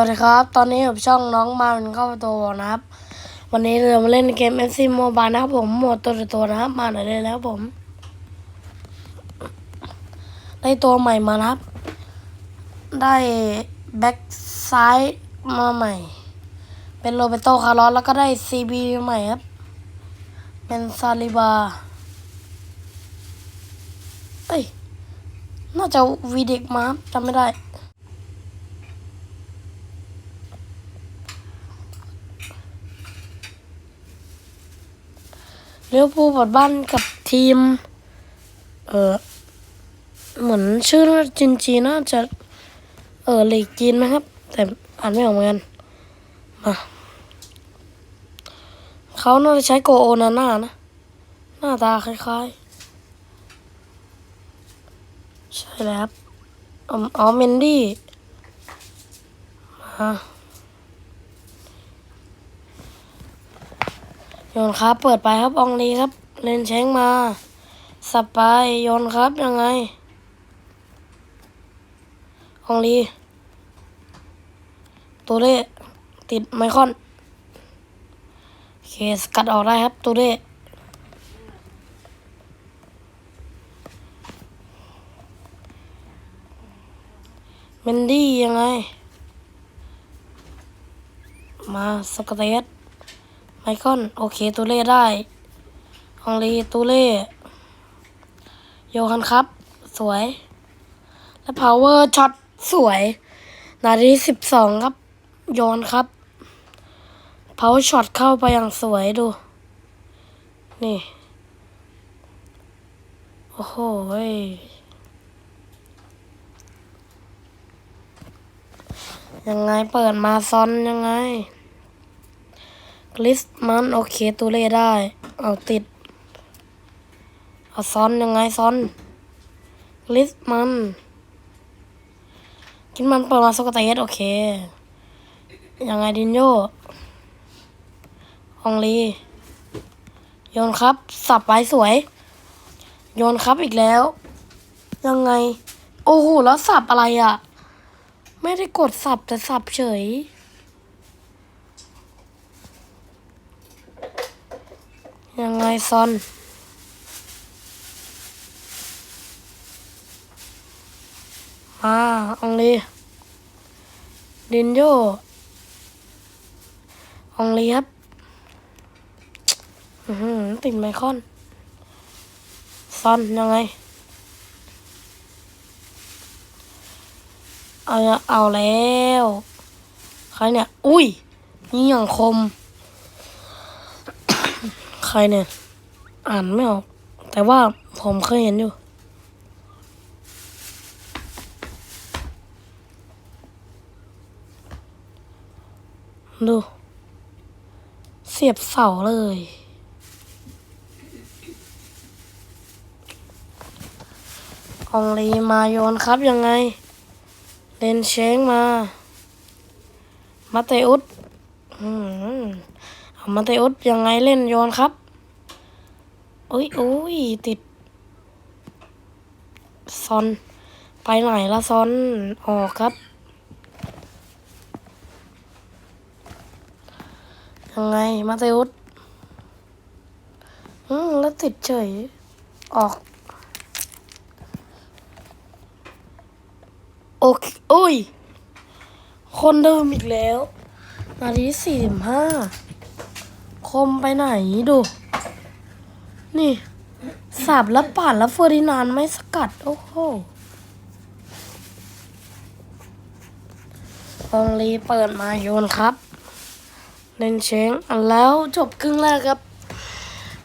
วัสดีครับ ตอนนี้ผมช่องน้องมาเป็นเข้าประตูนะครับ วันนี้เรามาเล่นเกม FC Mobile นะครับผมหมดตัวตัวนะครับ มาหน่อยเลยแล้วผม ได้ตัวใหม่มานะครับ ได้แบ็กซ้ายมาใหม่ เป็นโรเบโตคาร์ลอสแล้วก็ได้ CB ใหม่ครับ เป็นซาลิบาเอ้ย น่าจะวีเด็กมาครับจำไม่ได้ เลี้ยวภูลเปิดบ้านกับทีม เออเหมือนชื่อน่าจีนจีน่าจะ เออลีกจีนนะครับ แต่อ่านไม่ออกเหมือนกันมาเขาน่าจะใช้โกโอนาน่านะ หน้าตาคล้ายๆ ใช่แล้วอ๋อเมนดี้มาโย นครับ เปิดไปครับอองลีครับ เลนแชงมาสับไปโยนครับยังไงอองลีตัวเล่ติดไมคอนโอเคสกัดออกได้ครับตัวเล่เมนดี้ยังไง มาสกเตส ไมคอน โอเคตัวเล่ได้อองลีตัวเล่ โยฮันครับ สวย และพาวเวอร์ช็อตสวย นาทีสิบสองครับ โยนครับพาวช็อตเข้าไปอย่างสวยดู นี่ โอ้โหยังไงเปิดมาซอนยังไง ลิสมันโอเคตัวเล่ได้ เอาติด เอาซ้อนยังไงซ้อนลิสมันกินมันเปิดมาสกตเตสโอเค ยังไงดินโยฮองลี โยนครับ สับไปสวย โยนครับอีกแล้ว ยังไง โอ้โห แล้วสับอะไรอะ่ะ ไม่ได้กดสับแต่สับเฉย ยังไงซอน มาอองลีดินโยอองลีครับอื้อหือติดไมคอน ซอนยังไง เอาเอาแล้ว ใครเนี่ย อุ้ย นี่อย่างคม ใครเนี่ย อ่านไม่ออก แต่ว่าผมเคยเห็นอยู่ ดู เสียบเสาเลยองลีมาโยนครับยังไง เลนเชงมา มาเตอุสอืม มาเตอุสยังไงเล่นโยนครับอุ้ยอุ้ยติดซอน ไปไหนละซอน ออกครับ ยังไงมาเตอุสอืมแล้วติดเฉย ออก โอเคโอ้ย คนเดิมอีกแล้ว นาทีสี่สิบห้า คมไปไหนดู นี่สับแล้วปาดแล้วเฟอร์ดินานไม่สกัด โอ้โหองลีเปิดมาโยนครับเล่นเชงแล้วจบครึ่งแรกครับ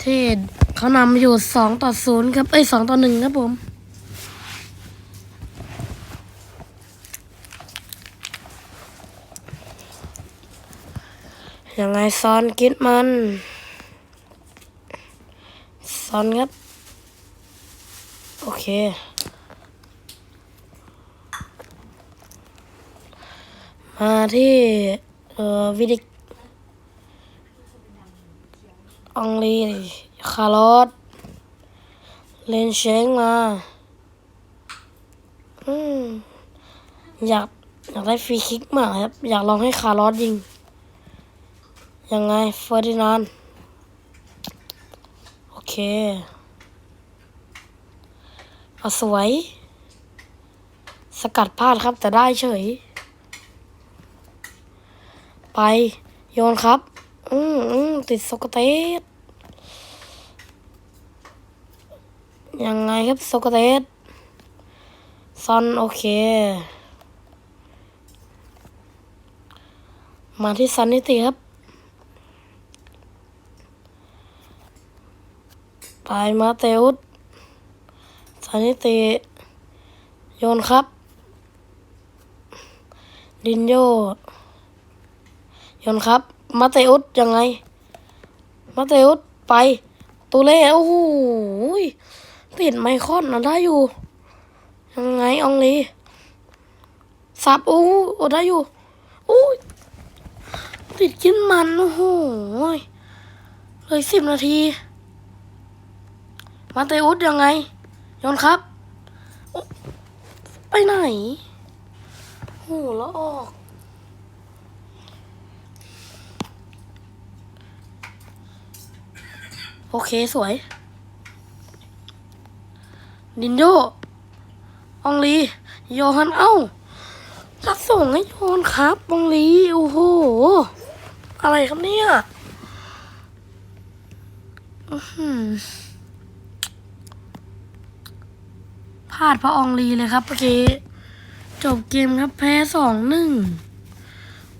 เทศเขานำอยู่สองต่อศูนย์ครับ เอ้ยสองต่อหนึ่งครับผม ยังไงซอนกิดมันซอนครับ โอเค มาที่เอ่อวิดิกอองลีคาร์ลอสเลนเชงมาอืมอยากอยากได้ฟรีคิกมากครับ อยากลองให้คาร์ลอสยิง ยังไงเฟอร์ดินานโอเค เอาสวย สกัดพลาดครับ แต่ได้เฉย ไปโยนครับ อืมอืมติดโซกเตสยังไงครับโซกเตสซอนโอเค มาที่ซันนิติครับ ไปมาเตอุสซันนิติโยนครับ ดินโยโยนครับ มาเตอุสยังไง มาเตอุสไป ตูเล่โอ้โหยติดไมคอนนะได้อยู่ ยังไงอองลีสับโอ้โหได้อยู่โอ้ยติดกินมัน โอ้โหยเลยสิบนาที มาเตอุสยังไงโยนครับ ไปไหนโอ้โหแล้วออกโอเคสวย ดินโยองลี โยฮันเอ้าจะส่งให้โยนครับองลี โอ้โห อะไรครับเนี่ย อื้อหือพ ลาดพระอองลีเลยครับเมื่อกี้จบเกมครับแพ้สองหนึ่ง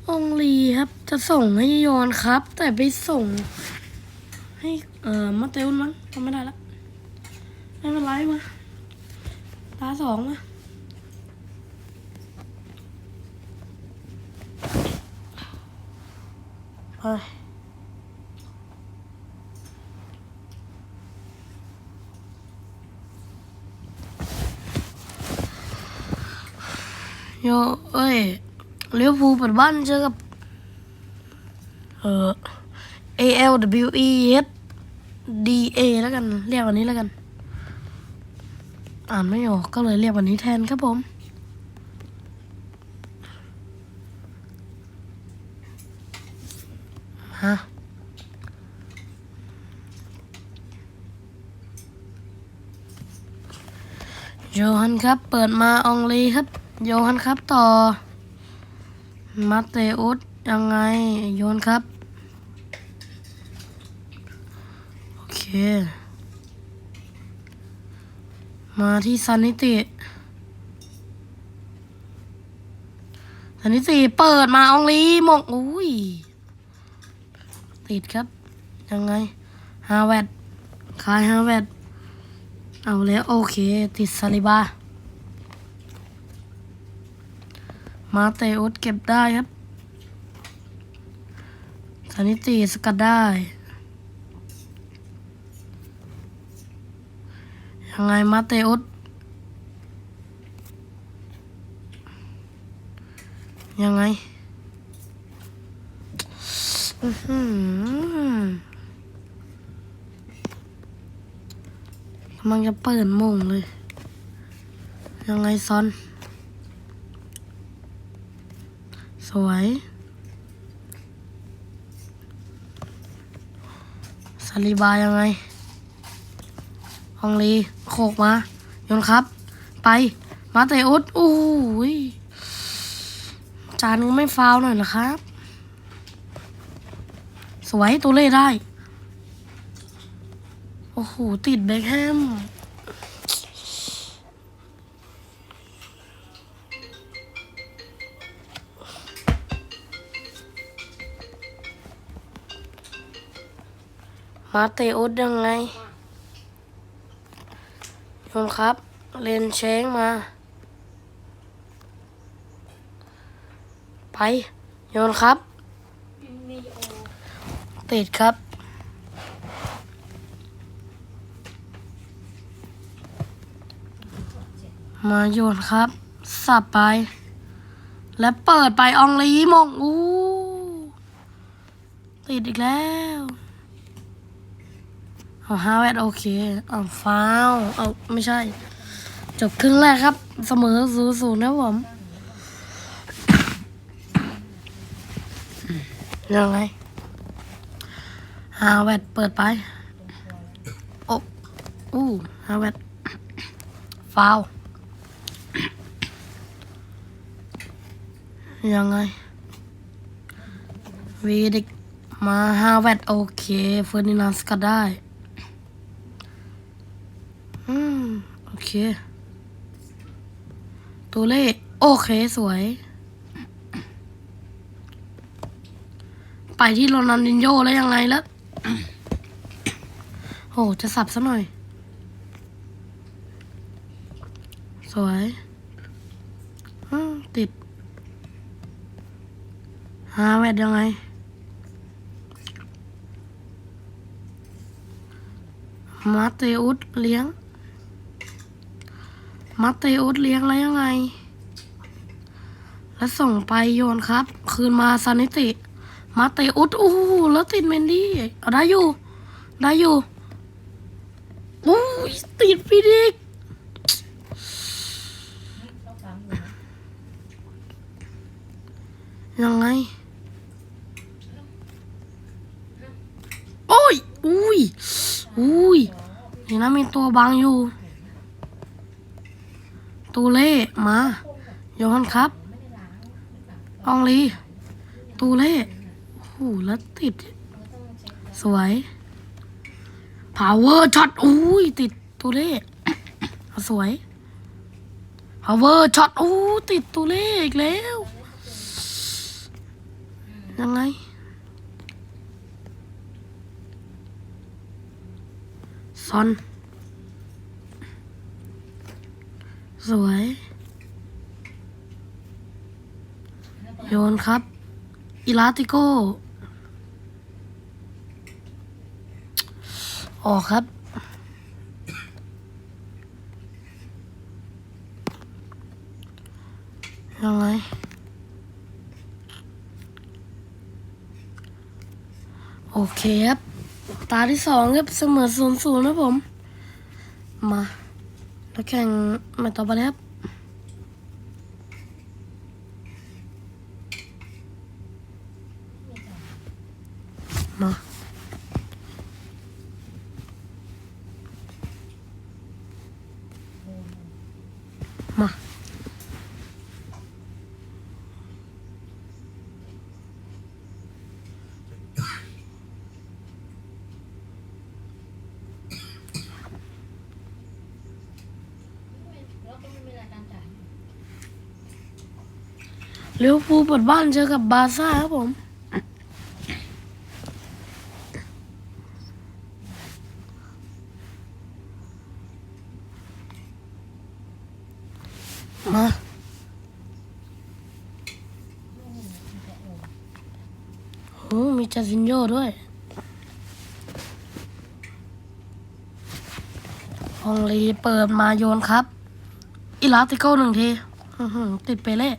องลีครับจะส่งให้โยนครับ แต่ไปส่ง ให้เอ่อมาเตลมั้งทำไม่ได้ละไม่เป็นไรมาตาสองมาไป โยเอ้ยเลี้ยวภูเปิดบ้านเจอกับ เอ่อ A L W E S D A แล้วกัน เรียกวันนี้แล้วกัน อ่านไม่ออกก็เลยเรียกวันนี้แทนครับผม ฮะโยฮันครับ เปิดมาอองลีครับ โยนครับต่อ มาเตอุสยังไง โยนครับ โอเค มาที่ซันนิติซันนิติเปิดมาองลีมองอุ้ย ติดครับ ยังไง ฮาแวดคายฮาแวดเอาแล้ว โอเค ติดซาลิบา มาเตอุสเก็บได้ครับซันนิติสกัดได้ ยังไงมาเตอุสยังไงกำลังจะเปิดมงเลย ยังไงซอน สวยซาลิบายังไงฮองลีโขกมาโยนครับ ไป มาเตอุสโอ้ยจานก็ไม่ฟาวหน่อยเหรอครับ สวยตัวเล่ได้ โอ้โห ติดเบคแฮม มาเตอุสยังไงโยนครับ เลนเช้งมา ไปโยนครับ ติดครับ มาโยนครับ สับไป และเปิดไปอองลีมงอู้ติดอีกแล้ว เอาฮาวแอดโอเคเอาฟาวเอาไม่ใช่ จบครึ่งแรกครับ เสมอศูนย์ศูนย์นะผมยังไงฮาวแอดเปิดไปโอ้อู้ฮาวแอดฟาวยังไงวีดิกมาฮาวเวดโอเคเฟอร์นินานสก็ได้ เค ตัวเลข โอเคสวย ไปที่โรนันดินโยแล้วยังไงแล้วโหจะสับซะหน่อย สวยอืมติดฮาแวดยังไงมาเตอุสเลี้ยง มาเตอุสเลี้ยงแล้วยังไง แล้วส่งไปโยนครับ คืนมาซานิติมาเตอุสโอ้แล้วติดเมนดี้เอาได้อยู่ ได้อยู่โอ้ยติดพี่ดิกยังไง โอ้ย อุ้ย อุ้ยนี่นะมีตัวบังอยู่ ตูเล่มาโยนครับอองลี ตูเล่โอ้โหแล้วติด สวย power ช็อตอุ้ยติดตูเล่สวย power ช็อตอู้ติดตูเล่อีกแล้ว ยังไงซอน สวย โยนครับ อิลาติโกออกครับ ยังไง โอเคครับ ตาที่สองครับ เสมอศูนย์ศูนย์นะผม มา แล้วแข่งมาต่อไปเลยครับ มา มา แล้วก็ไม่มีรายการจ่าย เลี้ยวภูลเปิดบ้านเจอกับบาร์ซ่าครับผมมาโอ้มีจาซินโยด้วยฮองลีเปิดมาโยนครับอิลาติโก้หนึ่งทีอื้อหือติดไปเล่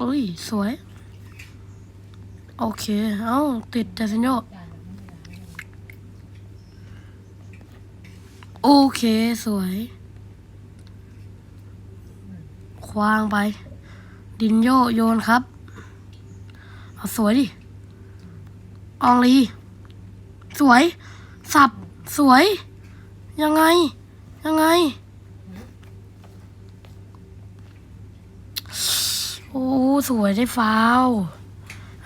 อุ้ย สวย โอเค เอ้า ติดจาซินโยโอเค สวย ควางไป ดินโยโยนครับ เอาสวยดิ อองลี สวย สับ สวย ยังไง ยังไงโอ้ สวยได้ฟาว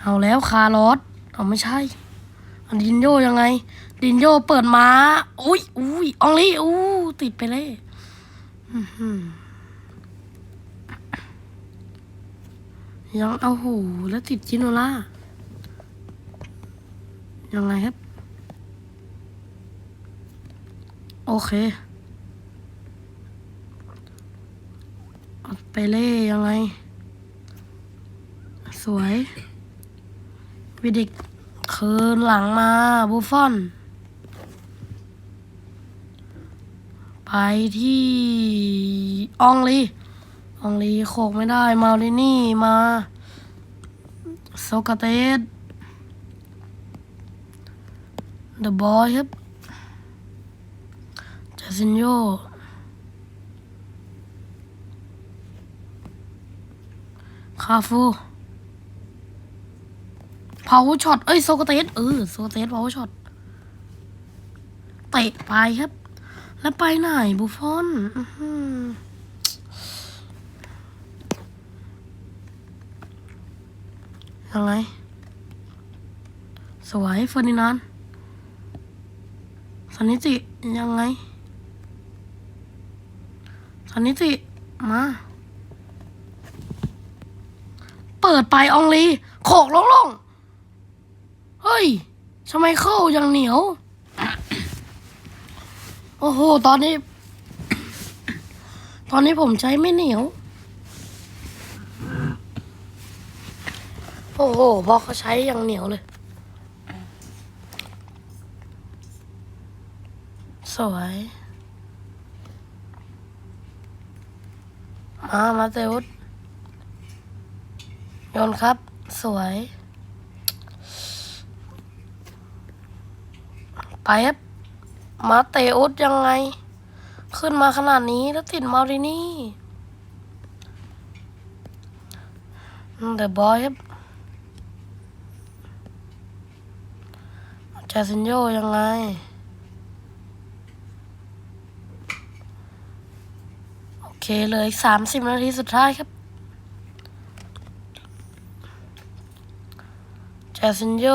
เอาแล้วคาร์ลอสเอาไม่ใช่อันดินโยยังไง ดินโยเปิดมาอุ้ยอุ้ยอองลีอู้ติดไปเลยย้อหือยังเอาหูแล้วติดจินโนล่ายังไงครับ โอเคไปเล่ยังไง สวยวิดิกคินหลังมาบูฟอน ไปที่อองลีอองลีโขกไม่ได้ มาลินี่มาโซกาเตสเดอะบอยครับจาซินโยคาฟู power shot เอ้ยโซกเตสเออโซกเตส power shot เตะไปครับ แล้วไปไหนบุฟฟอนยังไง สวยเฟอร์ดินานด์สันนิติยังไง สันนิติมา เปิดไปอองลีโขกลงลง เฮ้ยทำไมเข้าอย่างเหนียว โอ้โห ตอนนี้ ตอนนี้ผมใช้ไม่เหนียว โอ้โหพอเขาใช้อย่างเหนียวเลย สวย มา มาเตอุสโยนครับ สวย ไปครับมาเตอุสยังไง ขึ้นมาขนาดนี้แล้วติดมารินี่เดอะบอยครับจาซินโยยังไงโอเคเลยสามสิบนาทีสุดท้ายครับจาซินโย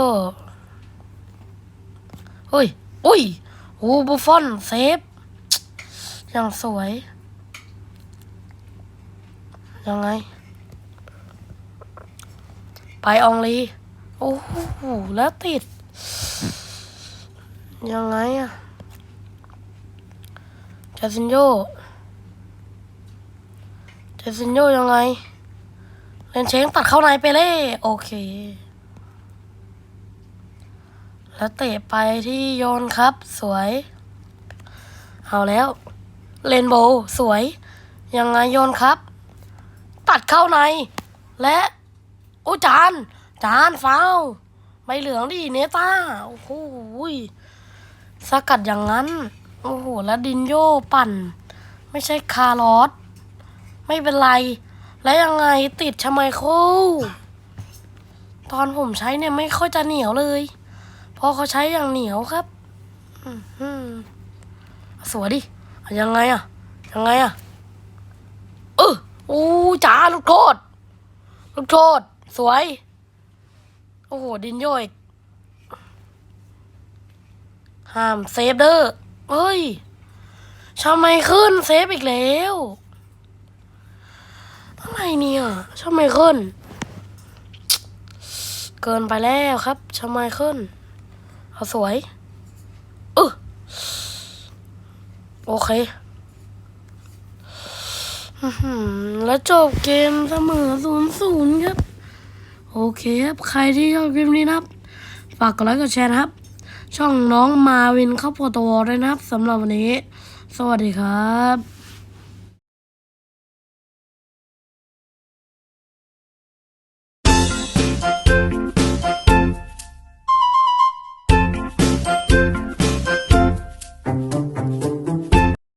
เฮ้ยอุ้ยโอ้บุฟฟอนเซฟอย่างสวย ยังไง ไปอองลี โอ้โห แล้วติด ยังไงอะจาซินโยเจสินโยยังไง เลนเชงตัดเข้าในไปเล่โอเค แล้วเตะไปที่โยนครับ สวย เอาแล้วเลนโบว์สวย ยังไงโยนครับ ตัดเข้าใน และโอ้จานจานฟาวใบเหลืองดิเนต้าโอ้โหสกัดอย่างนั้น โอ้โห แล้วดินโยปั่น ไม่ใช่คาร์ลอสไม่เป็นไร แล้วยังไงติดชะไมโครตอนผมใช้เนี่ยไม่ค่อยจะเหนียวเลย พราะเขาใช้อย่างเหนียวครับอืสวยดิยังไงอะยังไงอะเอออู้จ๋าลูกโทษลูกโทษ สวย โอ้โห ดินโยอีกห้ามเซฟเด้อเฮ้ยทำไมขึ้นเซฟอีกแล้วอะไรเนี่ยชาไมเคิลเกินไปแล้วครับชาไมเคิล เอาสวยเออโอเคแล้วจบเกมเสมอศูนย์ศูนย์ครับ โอเคครับ ใครที่ชอบคลิปนี้นะครับ ฝากกดไลค์กดแชร์นะครับ ช่องน้องมาวินเข้าโปรโตวด้วยนะครับสำหรับวันนี้ สวัสดีครับ